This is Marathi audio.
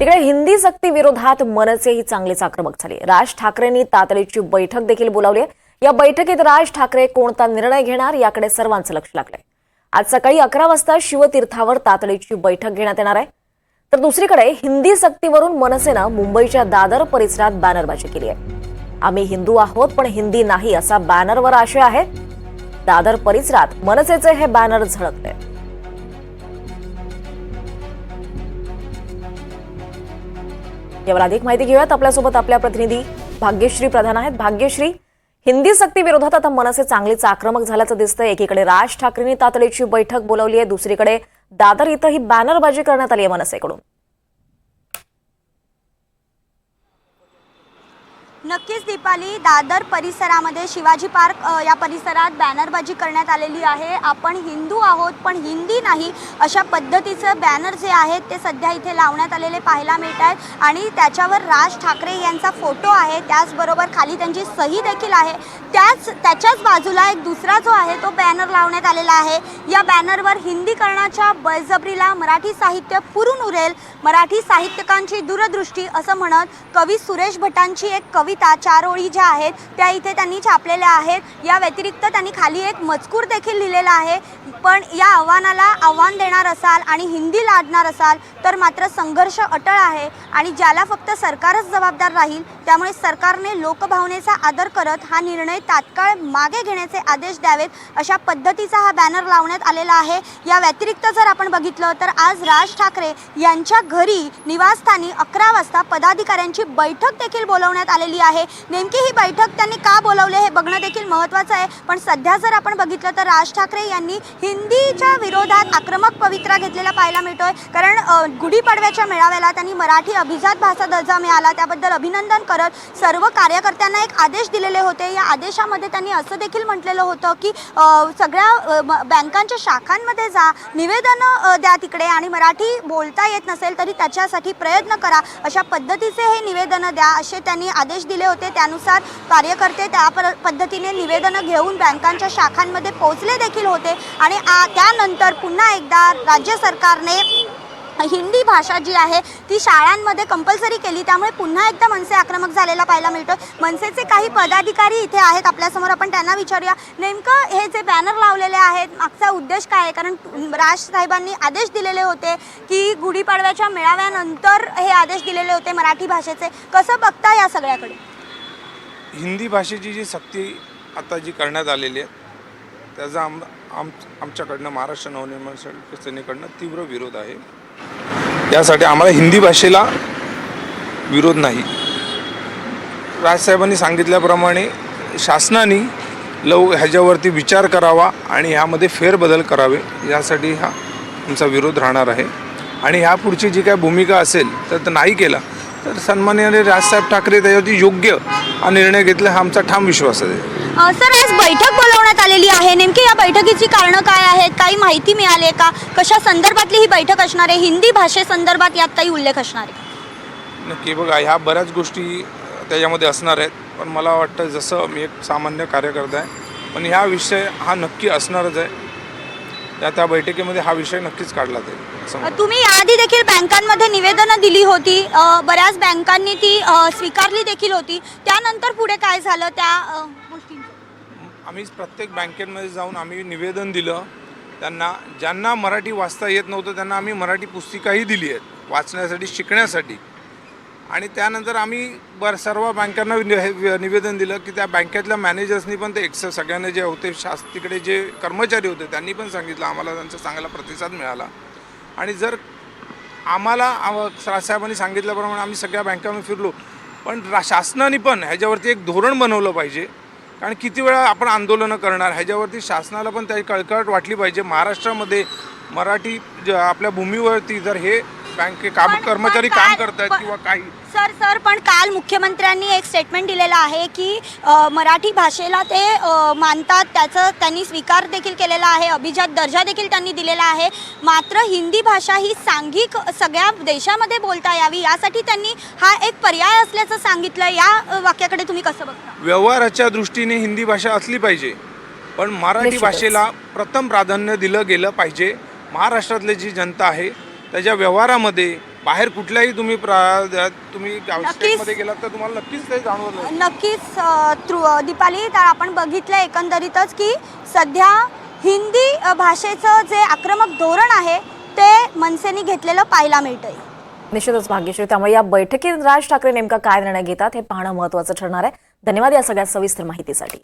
तिकडे हिंदी सक्ती विरोधात मनसेही चांगलेच आक्रमक झाले. राज ठाकरेंनी तातडीची बैठक देखील बोलावली या बैठकीत राज ठाकरे कोणता निर्णय घेणार याकडे सर्वांचं लक्ष लागलंय. आज सकाळी अकरा वाजता शिवतीर्थावर तातडीची बैठक घेण्यात येणार आहे. तर दुसरीकडे हिंदी सक्तीवरून मनसेनं मुंबईच्या दादर परिसरात बॅनरबाजी केली आहे. आम्ही हिंदू आहोत पण हिंदी नाही असा बॅनरवर आशय आहे. दादर परिसरात मनसेचे हे बॅनर झळकले यावर अधिक माहिती घेऊयात. आपल्यासोबत आपल्या प्रतिनिधी भाग्यश्री प्रधान आहेत. भाग्यश्री हिंदी सक्ती विरोधात आता मनसे चांगलीच आक्रमक झाल्याचं दिसतंय. एकीकडे राज ठाकरेंनी तातडीची बैठक बोलावली आहे. दुसरीकडे दादर इथं ही बॅनरबाजी करण्यात आली आहे मनसेकडून. नक्कीच दीपाली. दादर परिसरामध्ये शिवाजी पार्क या परिसरात बॅनरबाजी करण्यात आलेली आहे. आपण हिंदू आहोत पण हिंदी नाही. अशा पद्धतीचं बॅनर जे आहेत ते सध्या इथे लावण्यात आलेले पाहायला मिळत आहेत. आणि त्याच्यावर राज ठाकरे यांचा फोटो आहे. त्याचबरोबर खाली त्यांची सही देखील आहे. त्याच त्याच्याच बाजूला एक दुसरा जो आहे तो बॅनर लावण्यात आलेला आहे. या बॅनरवर हिंदीकरणाच्या बळजबरीला मराठी साहित्य पुरून उरेल. मराठी साहित्यकांची दूरदृष्टी असं म्हणत कवी सुरेश भटांची एक कविता चार ओळी ज्या आहेत त्या इथे त्यांनी छापलेल्या आहेत. या व्यतिरिक्त त्यांनी खाली एक मजकूर देखील लिहिलेला आहे. पण या आव्हानाला आव्हान देणार असाल आणि हिंदी लादणार असाल तर मात्र संघर्ष अटळ आहे आणि ज्याला फक्त सरकारच जबाबदार राहील त्यामुळे सरकारने लोकभावनेचा आदर करत हा निर्णय तात्काळ मागे घेण्याचे आदेश द्यावेत अशा पद्धतीचा हा बॅनर लावण्यात आलेला आहे. या व्यतिरिक्त जर आपण बघितलं तर आज राज ठाकरे यांच्या घरी निवासस्थानी अकरा वाजता पदाधिकाऱ्यांची बैठक देखील बोलवण्यात आलेली आहे आहे. नेमकी ही बैठक त्यांनी का बोलवली हे बघणं देखील महत्त्वाचं आहे. पण सध्या जर आपण बघितलं तर राज ठाकरे यांनी हिंदीच्या विरोधात आक्रमक पवित्रा घेतलेला पाहायला मिळतोय. कारण गुढीपाडव्याच्या मेळाव्याला त्यांनी मराठी अभिजात भाषा दर्जा मिळाला. त्याबद्दल अभिनंदन करत सर्व कार्यकर्त्यांना एक आदेश दिलेले होते. या आदेशामध्ये त्यांनी असं देखील म्हटलेलं होतं की सगळ्या म- बँकांच्या शाखांमध्ये जा निवेदनं द्या तिकडे आणि मराठी बोलता येत नसेल तरी त्याच्यासाठी प्रयत्न करा. अशा पद्धतीचे हे निवेदनं द्या असे त्यांनी आदेश दिले होते. त्यानुसार कार्यकर्ते त्या पद्धतीने निवेदनं घेऊन बँकांच्या शाखांमध्ये पोहोचले देखील होते. आणि आ- त्यानंतर पुन्हा एकदा राज्य सरकारने हिंदी भाषा जी आहे ती शाळांमध्ये कंपल्सरी केली. त्यामुळे पुन्हा एकदा मनसे आक्रमक झालेला पाहायला मिळतो मनसेचे काही पदाधिकारी इथे आहेत आपल्यासमोर. आपण त्यांना विचारूया. नेमकं हे जे बॅनर लावलेले आहेत मागचा उद्देश काय आहे? कारण राज साहेबांनी आदेश दिलेले होते की गुढीपाडव्याच्या मेळाव्यानंतर हे आदेश दिलेले होते मराठी भाषेचे. कसं बघता या सगळ्याकडे? हिंदी भाषेची जी सक्ती आता जी करण्यात आलेली आहे त्याचा आम आम आमच्याकडनं महाराष्ट्र नवनिर्माण सेनेकडनं तीव्र विरोध आहे. यासाठी आम्हाला हिंदी भाषेला विरोध नाही. राजसाहेबांनी सांगितल्याप्रमाणे शासनाने लव ह्याच्यावरती विचार करावा आणि ह्यामध्ये फेरबदल करावे यासाठी हा आमचा विरोध राहणार आहे. आणि ह्यापुढची जी काय भूमिका असेल तर तो नाही केला. तर सन्मान्य राजसाहेब ठाकरे त्याच्यावरती योग्य हा निर्णय घेतला हा आमचा ठाम विश्वास आहे. अ, सर आज बैठक बोलवण्यात आलेली आहे. नेमकी या बैठकीची कारणं काय आहेत? काही माहिती मिळाली आहे का? कशा संदर्भातली ही बैठक असणार आहे? हिंदी भाषेसंदर्भात यात काही उल्लेख असणार आहे. नक्की बघा ह्या बऱ्याच गोष्टी त्याच्यामध्ये असणार आहेत. पण मला वाटतं जसं मी एक सामान्य कार्यकर्ता आहे पण ह्या विषय हा नक्की असणारच आहे. त्या त्या बैठकीमध्ये हा विषय नक्कीच काढला जाईल तुम्ही याआधी देखील बँकांमध्ये निवेदनं दिली होती. बऱ्याच बँकांनी ती स्वीकारली देखील होती. त्यानंतर पुढे काय झालं त्या आम्ही प्रत्येक बँकेमध्ये जाऊन आम्ही निवेदन दिलं. त्यांना ज्यांना मराठी वाचता येत नव्हतं त्यांना आम्ही मराठी पुस्तिकाही दिली आहेत वाचण्यासाठी शिकण्यासाठी. आणि त्यानंतर आम्ही बर सर्व बँकांना निवेदन दिलं की त्या बँकेतल्या मॅनेजर्सनी पण ते एक्स सगळ्यांना जे होते शास तिकडे जे कर्मचारी होते त्यांनी पण सांगितलं आम्हाला त्यांचा चांगला प्रतिसाद मिळाला. आणि जर आम्हाला साहेबांनी सांगितल्याप्रमाणे आम्ही सगळ्या बँकांमध्ये फिरलो पण रा शासनाने पण ह्याच्यावरती एक धोरण बनवलं पाहिजे. कारण किती वेळा आपण आंदोलनं करणार ह्याच्यावरती शासनाला पण त्याची कळकळट वाटली पाहिजे. महाराष्ट्रामध्ये मराठी ज- आपल्या भूमीवरती जर हे बँके काम पण- कर्मचारी पण काम काय- करतायत पण- किंवा काही. सर सर पण काल मुख्यमंत्र्यांनी एक स्टेटमेंट दिलेलं आहे की अ, मराठी भाषेला ते अ, मानतात. त्याचं त्यांनी स्वीकार देखील केलेला आहे. अभिजात दर्जा देखील त्यांनी दिलेला आहे. मात्र हिंदी भाषा ही सांघिक सगळ्या देशामध्ये बोलता यावी यासाठी त्यांनी हा एक पर्याय असल्याचं सांगितलं. या अ, वाक्याकडे तुम्ही कसं बघता? व्यवहाराच्या दृष्टीने हिंदी भाषा असली पाहिजे. पण मराठी निश्चितच. भाषेला प्रथम प्राधान्य दिलं गेलं पाहिजे. महाराष्ट्रातली जी जनता आहे त्याच्या व्यवहारामध्ये बाहेर कुठल्याही तुम्ही प्रा तुम्ही गेलात तर तुम्हाला नक्कीच ते जाणवत नक्कीच तृ दीपाली तर आपण बघितलं एकंदरीतच की सध्या हिंदी भाषेचं जे आक्रमक धोरण आहे ते मनसेने घेतलेलं पाहायला मिळतंय. निश्चितच भाग्यश्री त्यामुळे या बैठकीत राज ठाकरे नेमका काय निर्णय घेतात हे पाहणं महत्वाचं ठरणार आहे. धन्यवाद या सगळ्या सविस्तर माहितीसाठी.